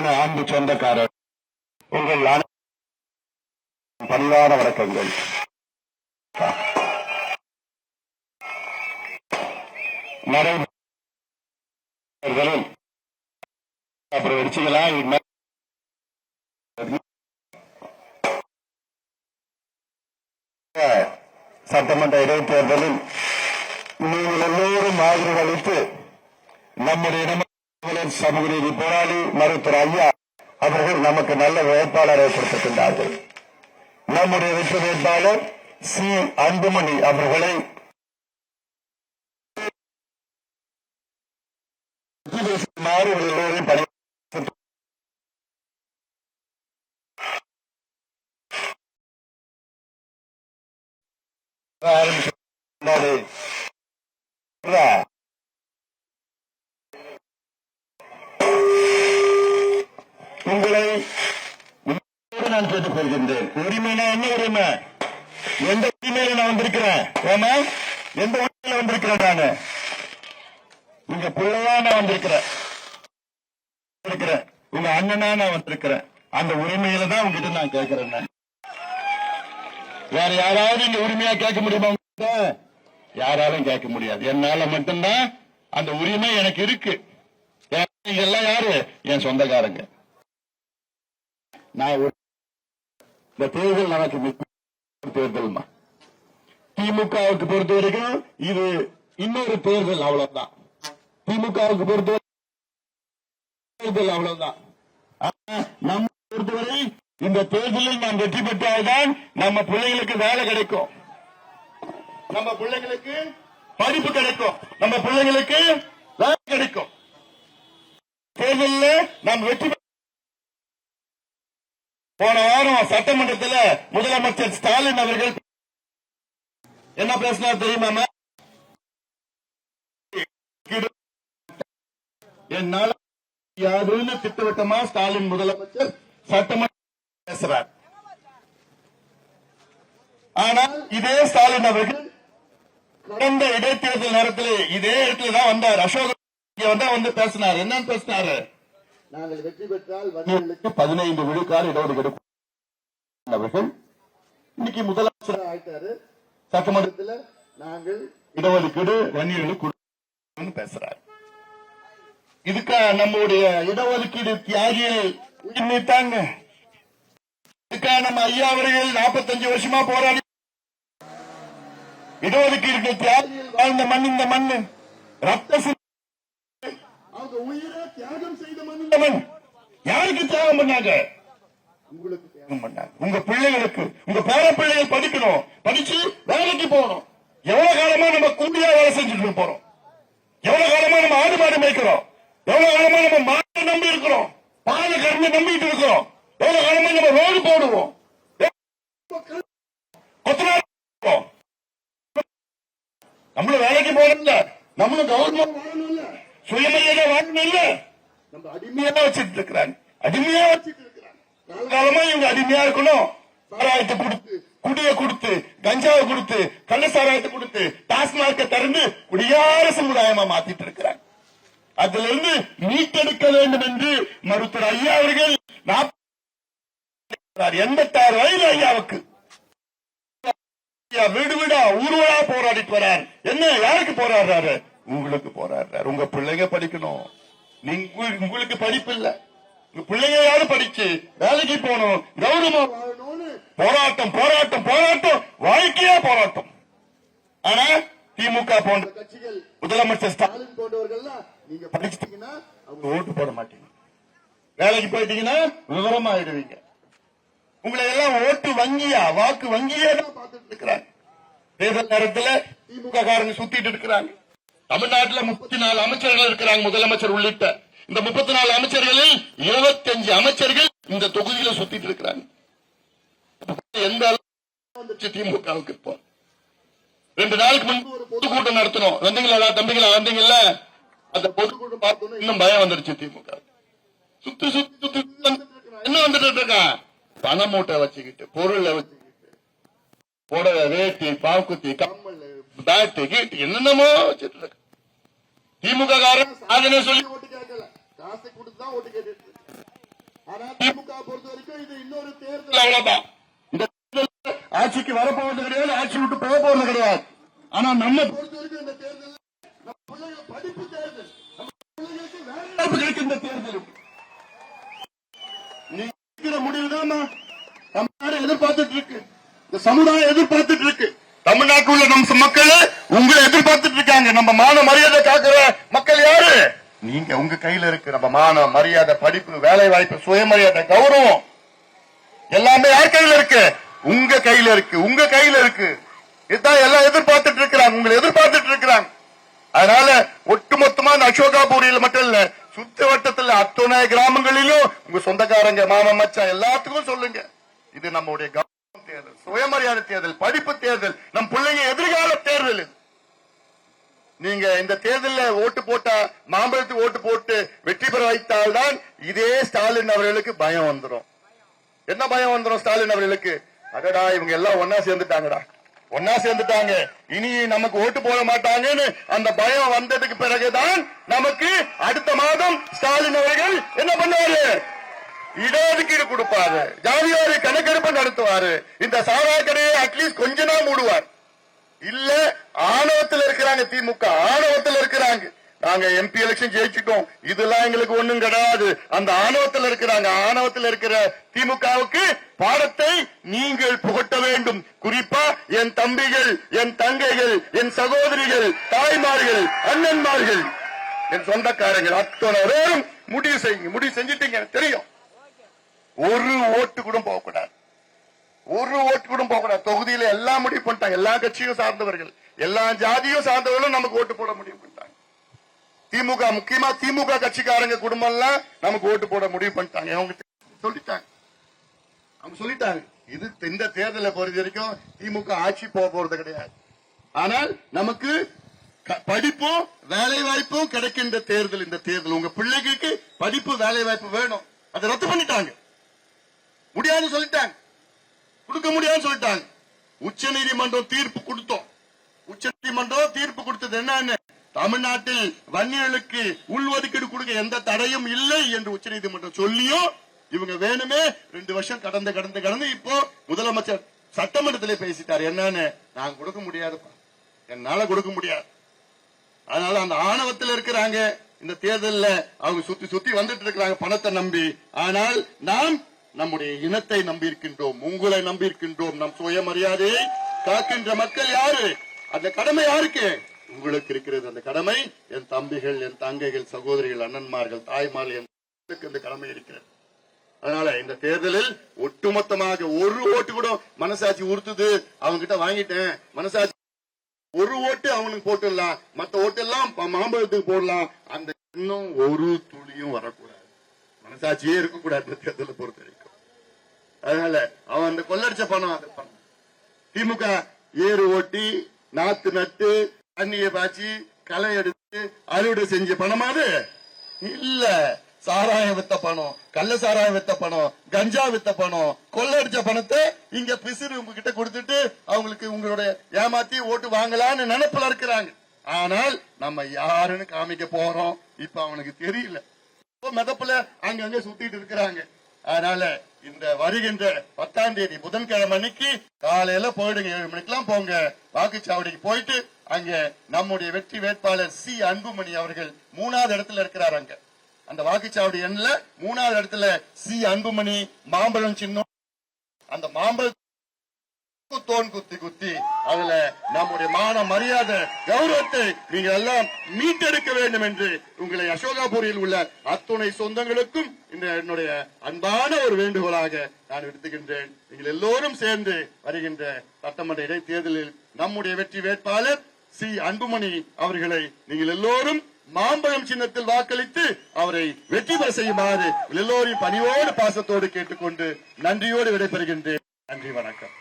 அன்பான அன்பு சொந்தக்காரர். உங்கள் அனைவருக்கும் பணிவான வணக்கங்கள். நடைபெறும். அப்புறம் வெடிச்சுக்கலாம். இது சட்டமன்ற இடைத்தேர்தலில் நீங்கள் எல்லோரும் ஆதரவு அளித்து நம்முடைய இனமக்கள் சமூக நீதி போராளி மருத்துவர் ஐயா அவர்கள் நமக்கு நல்ல வேட்பாளரை கொடுத்திருக்கின்றார்கள். நம்முடைய வெற்றி வேட்பாளர் சி. அன்புமணி அவர்களை வெற்றி எல்லோரையும் பணி ஆரம்பிச்சு உங்களை நான் கேட்டுக் கொள்கின்றேன் உரிமைனா என்ன உரிமை? எந்த உரிமையில நான் வந்திருக்கிறேன்? ஏமா எந்த உரிமையில வந்திருக்கிறேன் நானு? உங்க பிள்ளையா நான் வந்திருக்கிறேன். உங்க அண்ணனா நான் வந்திருக்கிறேன். அந்த உரிமையில தான் உங்ககிட்ட நான் கேட்கிறேன் வேற யாராவது இந்த உரிமையா கேட்க முடியுமா யாராலும் கேட்க முடியாது. என்னால மட்டும்தான் அந்த உரிமை எனக்கு இருக்கு. எல்லாம் யாரு? என் சொந்தக்காரங்க. நான் இந்த தேர்தல் நமக்கு தேர்தல் திமுகவுக்கு பொறுத்த வரைக்கும் இது இன்னொரு தேர்தல் அவ்வளவுதான். திமுகவுக்கு பொறுத்த தேர்தல் அவ்வளவுதான். நம்ம பொறுத்தவரை இந்த தேர்தலில் நாம் வெற்றி பெற்றால்தான் நம்ம பிள்ளைகளுக்கு வேலை கிடைக்கும். நம்ம பிள்ளைகளுக்கு படிப்பு கிடைக்கும். நம்ம பிள்ளைகளுக்கு வேலை கிடைக்கும். தேர்தலில் நாம் வெற்றி பெற்ற போன வாரம் சட்டமன்றத்தில் முதலமைச்சர் ஸ்டாலின் அவர்கள் என்ன பேசினார் தெரியுமா என்னால யாருன்னு திட்டவட்டமா ஸ்டாலின் முதலமைச்சர் சட்டமன்ற பேசுறார். ஆனால் இதே ஸ்டாலின் அவர்கள் கடந்த இடைத்தேர்தல் நேரத்தில் இதே இடத்துல தான் வந்தார் அசோக வந்து பேசினார். என்னன்னு பேசினாரு? நாங்கள் வெற்றி பெற்றால் வன்னியர்களுக்கு பதினைந்து விழுக்காடு இடஒதுக்கீடு அவர்கள். இன்னைக்கு முதலமைச்சர் ஆயிட்டாரு. சட்டமன்றத்தில் நாங்கள் இடஒதுக்கீடு வன்னியர்களுக்கு பேசுறாரு. இதுக்கா நம்முடைய இடஒதுக்கீடு தியாகிகள் உயிர்நீத்தாங்க. இதுக்கா நம்ம ஐயா அவர்கள் நாற்பத்தஞ்சு வருஷமா போராடி இடஒதுக்கீடு தியாகிகள் வாழ்ந்த மண் இந்த மண்ணு. ரத்த அவங்க உயிரை தியாகம் செய்த மண் யாருக்கு தியாகம் பண்ணாங்க? உங்களுக்கு தியாகம். பண்ணாங்க. உங்க பிள்ளைகளுக்கு உங்க பேர பிள்ளைகள் படிக்கணும். படிச்சு வேலைக்கு போகணும். எவ்வளவு காலமா நம்ம கூண்டியா வேலை செஞ்சுட்டு போறோம்? எவ்வளவு காலமா நம்ம ஆடு மாடு மேய்க்கிறோம்? எவ்வளவு காலமா நம்ம மாட்டை நம்பி இருக்கிறோம்? பாலை கறந்து நம்பிட்டு இருக்கிறோம். எவ்வளவு காலமா நம்ம ரோடு போடுவோம். நம்மளும் வேலைக்கு போறோம் நம்மளும் கவர்மெண்ட் சுயமரியாதை வாழணும் இல்ல நம்ம அடிமையா வச்சிட்டு இருக்கிறாங்க அடிமையா வச்சிட்டு இருக்கிறாங்க காலமா இவங்க அடிமையா இருக்கணும். சாராயத்தை கொடுத்து குடிய கொடுத்து கஞ்சாவை கொடுத்து கள்ள சாராயத்தை கொடுத்து டாஸ்மாக திறந்து குடியார சமுதாயமா மாத்திட்டு இருக்கிறாங்க அதுல இருந்து மீட்டெடுக்க வேண்டும் என்று மருத்துவர் ஐயா அவர்கள் எண்பத்தாறு வயது ஐயாவுக்கு ஐயா வீடு வீடா ஊர்வலா போராடிட்டு வரார். என்ன யாருக்கு போராடுறாரு? உங்களுக்கு போராடுறாரு உங்க பிள்ளைங்க படிக்கணும். நீங்க உங்களுக்கு படிப்பு இல்ல. உங்க பிள்ளைங்க யாரும் படிச்சு? வேலைக்கு போகணும். கௌரவமா வாழணும்னு. போராட்டம் போராட்டம் போராட்டம். வாழ்க்கையா போராட்டம். ஆனா திமுக போன்ற கட்சிகள் முதலமைச்சர் ஸ்டாலின் போன்றவர்கள் நீங்க படிச்சிட்டீங்கன்னா அவங்க ஓட்டு போட மாட்டீங்க. வேலைக்கு போயிட்டீங்கன்னா விவரமா ஆயிடுவீங்க உங்களை எல்லாம் ஓட்டு வங்கியா வாக்கு வங்கியா தான் பார்த்துட்டு இருக்கிறாங்க. தேர்தல் நேரத்தில் திமுக காரங்க சுத்திட்டு இருக்கிறாங்க. தமிழ்நாட்டுல முப்பத்தி நாலு அமைச்சர்கள் இருக்கிறாங்க முதலமைச்சர் உள்ளிட்ட. இந்த முப்பத்தி நாலு அமைச்சர்களில் இருபத்தஞ்சு அமைச்சர்கள் இந்த தொகுதியில சுத்திட்டு இருக்கிறாங்க. எந்த அளவுக்கு திமுகவுக்கு இப்போ? ரெண்டு நாளுக்கு முன்பு ஒரு பொதுக்கூட்டம் நடத்தணும். வந்தீங்களா தம்பிங்களா வந்தீங்கல்ல? அந்த பொதுக்கூட்டம் பார்த்தோன்னு இன்னும் பயம் வந்துருச்சு திமுக. சுத்தி சுத்தி சுத்தி என்ன வந்துட்டு இருக்கான். பண மூட்டை வச்சுக்கிட்டு பொருளை வச்சுக்கிட்டு புடவை வேட்டி பாக்குத்தி கம்மல் பேட்டு கீட்டு என்னென்னமோ வச்சுட்டு இருக்க திமுக காரன் சாதனை சொல்லி ஓட்டு கேட்கல. காசு கொடுத்து தான் ஓட்டு கேட்டுட்டு இருக்கான். அதிமுக பொறுத்த வரைக்கும் இது இன்னொரு தேர்தல். அவ்வளவுதான். இந்த தேர்தல்ல ஆட்சிக்கு வரப்போவது கிடையாது ஆட்சி விட்டு போக போறது கிடையாது. ஆனா நம்ம பொறுத்த வரைக்கும் இந்த தேர்தல் பிள்ளைங்க படிப்பு தேர்தல் நம்ம பிள்ளைங்களுக்கு வேலை வாய்ப்பு கிடைக்கின்ற தேர்தல் நீங்க முடிவுதான் நம்ம நாடு எதிர்பார்த்துட்டு இருக்கு. இந்த சமுதாயம் எதிர்பார்த்துட்டு இருக்கு. தமிழ்நாட்டில் உள்ள நம் மக்கள் உங்களை எதிர்பார்த்துட்டு இருக்காங்க. நம்ம மான மரியாதை காக்குற மக்கள் யாரு? நீங்க உங்க கையில இருக்கு நம்ம மான மரியாதை படிப்பு வேலை வாய்ப்பு சுயமரியாதை கௌரவம் எல்லாமே யார் கையில இருக்கு? உங்க கையில இருக்கு. உங்க கையில இருக்கு. இதுதான் எல்லாம் எதிர்பார்த்துட்டு இருக்கிறாங்க. உங்களை எதிர்பார்த்துட்டு இருக்கிறாங்க. அதனால ஒட்டுமொத்தமா இந்த அசோகாபுரியில மட்டும் இல்ல சுத்த வட்டத்துல அத்துணை கிராமங்களிலும் உங்க சொந்தக்காரங்க மாமா மச்சான் எல்லாத்துக்கும் சொல்லுங்க. இது நம்முடைய தேர்தல் சுயமரியாதை தேர்தல் படிப்பு தேர்தல் நம் பிள்ளைங்க எதிர்கால தேர்தல் நீங்க இந்த தேர்தலில் ஓட்டு போட்டா மாம்பழத்துக்கு ஓட்டு போட்டு வெற்றி பெற வைத்தால்தான் இதே ஸ்டாலின் அவர்களுக்கு பயம் வந்துரும். என்ன பயம் வந்துரும் ஸ்டாலின் அவர்களுக்கு? அடடா இவங்க எல்லாம் ஒன்னா சேர்ந்துட்டாங்கடா. ஒன்னா சேர்ந்துட்டாங்க. இனி நமக்கு ஓட்டு போட மாட்டாங்கன்னு அந்த பயம் வந்ததுக்கு பிறகுதான் நமக்கு அடுத்த மாதம் ஸ்டாலின் அவர்கள் என்ன பண்ணுவாரு? இடஒதுக்கீடு கொடுப்பாரு. ஜாதிவாரி கணக்கெடுப்பு நடத்துவாரு. இந்த சாரா கடையை அட்லீஸ்ட் கொஞ்ச நாள் மூடுவார். இல்ல ஆணவத்தில் இருக்கிறாங்க திமுக. ஆணவத்தில் இருக்கிறாங்க. நாங்க எம்பி எலெக்ஷன் ஜெயிச்சிட்டோம். இதெல்லாம் எங்களுக்கு ஒண்ணும் கிடையாது. அந்த ஆணவத்தில் இருக்கிறாங்க. ஆணவத்தில் இருக்கிற திமுகவுக்கு பாடத்தை நீங்கள் புகட்ட வேண்டும். குறிப்பா என் தம்பிகள் என் தங்கைகள் என் சகோதரிகள் தாய்மார்கள் அண்ணன்மார்கள். என் சொந்தக்காரங்கள் அத்தனை பேரும் முடிவு செய்யுங்க. முடிவு செஞ்சிட்டீங்க. தெரியும். ஒரு ஓட்டு கூட போகக்கூடாது. ஒரு ஓட்டு கூட போகக்கூடாது. தொகுதியில எல்லாம் முடிவு பண்ணிட்டாங்க. எல்லா கட்சியும் சார்ந்தவர்கள். எல்லா ஜாதியும் சார்ந்தவர்களும் நமக்கு ஓட்டு போட முடிவு பண்ணிட்டாங்க. திமுக முக்கியமா திமுக கட்சிக்காரங்க குடும்பம் எல்லாம் நமக்கு ஓட்டு போட முடிவு பண்ணிட்டாங்க. அவங்க சொல்லிட்டாங்க. அவங்க சொல்லிட்டாங்க. இது இந்த தேர்தலை பொறுத்த வரைக்கும் திமுக ஆட்சி போக போறது கிடையாது. ஆனால் நமக்கு படிப்பும் வேலை வாய்ப்பும் கிடைக்கின்ற தேர்தல் இந்த தேர்தல். உங்க பிள்ளைகளுக்கு படிப்பு வேலை வாய்ப்பு வேணும். அதை ரத்து பண்ணிட்டாங்க. முடியாதுன்னு சொல்லிட்டாங்க. கொடுக்க முடியாதுன்னு சொல்லிட்டாங்க. உச்ச நீதிமன்றம் தீர்ப்பு கொடுத்தோம். உச்ச நீதிமன்றம் தீர்ப்பு கொடுத்தது என்னன்னு? தமிழ்நாட்டில் வன்னியர்களுக்கு உள்ஒதுக்கீடு கொடுக்க எந்த தடையும் இல்லை என்று உச்ச நீதிமன்றம் சொல்லியும் இவங்க வேணுமே ரெண்டு வருஷம் கடந்து கடந்து கடந்து இப்போ முதலமைச்சர் சட்டமன்றத்திலே பேசிட்டார். என்னன்னு? நான் கொடுக்க முடியாதுப்பா. என்னால கொடுக்க முடியாது. அதனால அந்த ஆணவத்தில் இருக்கிறாங்க. இந்த தேர்தல்ல அவங்க சுத்தி சுத்தி வந்துட்டு இருக்கிறாங்க பணத்தை நம்பி. ஆனால் நாம் நம்முடைய இனத்தை நம்பி இருக்கின்றோம் உங்களை நம்பி இருக்கின்றோம் நம் சுயமரியாதையை காக்கின்ற மக்கள் யாரு? அந்த கடமை யாருக்கு? உங்களுக்கு இருக்கிறது அந்த கடமை என் தம்பிகள் என் தங்கைகள் சகோதரிகள் அண்ணன்மார்கள் தாய்மார்கள் என் இந்த கடமை இருக்கிறது. அதனால இந்த தேர்தலில் ஒட்டுமொத்தமாக ஒரு ஓட்டு கூட மனசாட்சி உறுத்துது அவங்க கிட்ட வாங்கிட்டேன். மனசாட்சி ஒரு ஓட்டு அவனுக்கு போட்டுடலாம். மத்த ஓட்டு எல்லாம் மாம்பழத்துக்கு போடலாம். அந்த இன்னும் ஒரு துளியும் வரக்கூடாது. மனசாட்சியே இருக்கக்கூடாது இந்த தேர்தலை பொறுத்தவரைக்கும். அதனால அவன் அந்த கொள்ளடிச்ச பணம் அது. பணம் திமுக ஏறு ஓட்டி நாத்து நட்டு தண்ணிய பாய்ச்சி களை எடுத்து அறுவடை செஞ்ச பணமா அது? இல்ல. சாராயம் வித்த பணம் கள்ள சாராயம் வித்த பணம் கஞ்சா வித்த பணம் கொள்ளடிச்ச பணத்தை இங்க பிசிறு கிட்ட கொடுத்துட்டு அவங்களுக்கு உங்களுடைய ஏமாத்தி ஓட்டு வாங்கலாம்னு நினைப்புல இருக்கிறாங்க. ஆனால் நம்ம யாருன்னு காமிக்க போறோம். இப்ப அவனுக்கு தெரியல. மிதப்புல மெதப்புல அங்கங்க சுத்திட்டு இருக்கிறாங்க. அதனால இந்த வருகின்ற பத்தாம் தேதி புதன்கிழமை அன்னைக்கு காலையில போயிடுங்க ஏழு மணிக்கெல்லாம் போங்க. வாக்குச்சாவடிக்கு போயிட்டு அங்க நம்முடைய வெற்றி வேட்பாளர் சி. அன்புமணி அவர்கள் மூணாவது இடத்துல இருக்கிறார் அங்க. அந்த வாக்குச்சாவடி எண்ணில் மூணாவது இடத்துல சி. அன்புமணி மாம்பழம் சின்னம். அந்த மாம்பழம் தோன் குத்தி குத்தி அதுல நம்முடைய மான மரியாதை கௌரவத்தை நீங்கள் எல்லாம் மீட்டெடுக்க வேண்டும் என்று உங்களை அசோகாபுரியில் உள்ள அத்துணை சொந்தங்களுக்கும் இந்த என்னுடைய அன்பான ஒரு வேண்டுகோளாக நான் விடுத்துகின்றேன். நீங்கள் எல்லோரும் சேர்ந்து வருகின்ற சட்டமன்ற இடைத்தேர்தலில் நம்முடைய வெற்றி வேட்பாளர் சி. அன்புமணி அவர்களை நீங்கள் எல்லோரும் மாம்பழம் சின்னத்தில் வாக்களித்து அவரை வெற்றி பெற செய்யுமாறு எல்லோரையும் பணிவோடு பாசத்தோடு கேட்டுக்கொண்டு நன்றியோடு விடைபெறுகின்றேன். நன்றி வணக்கம்.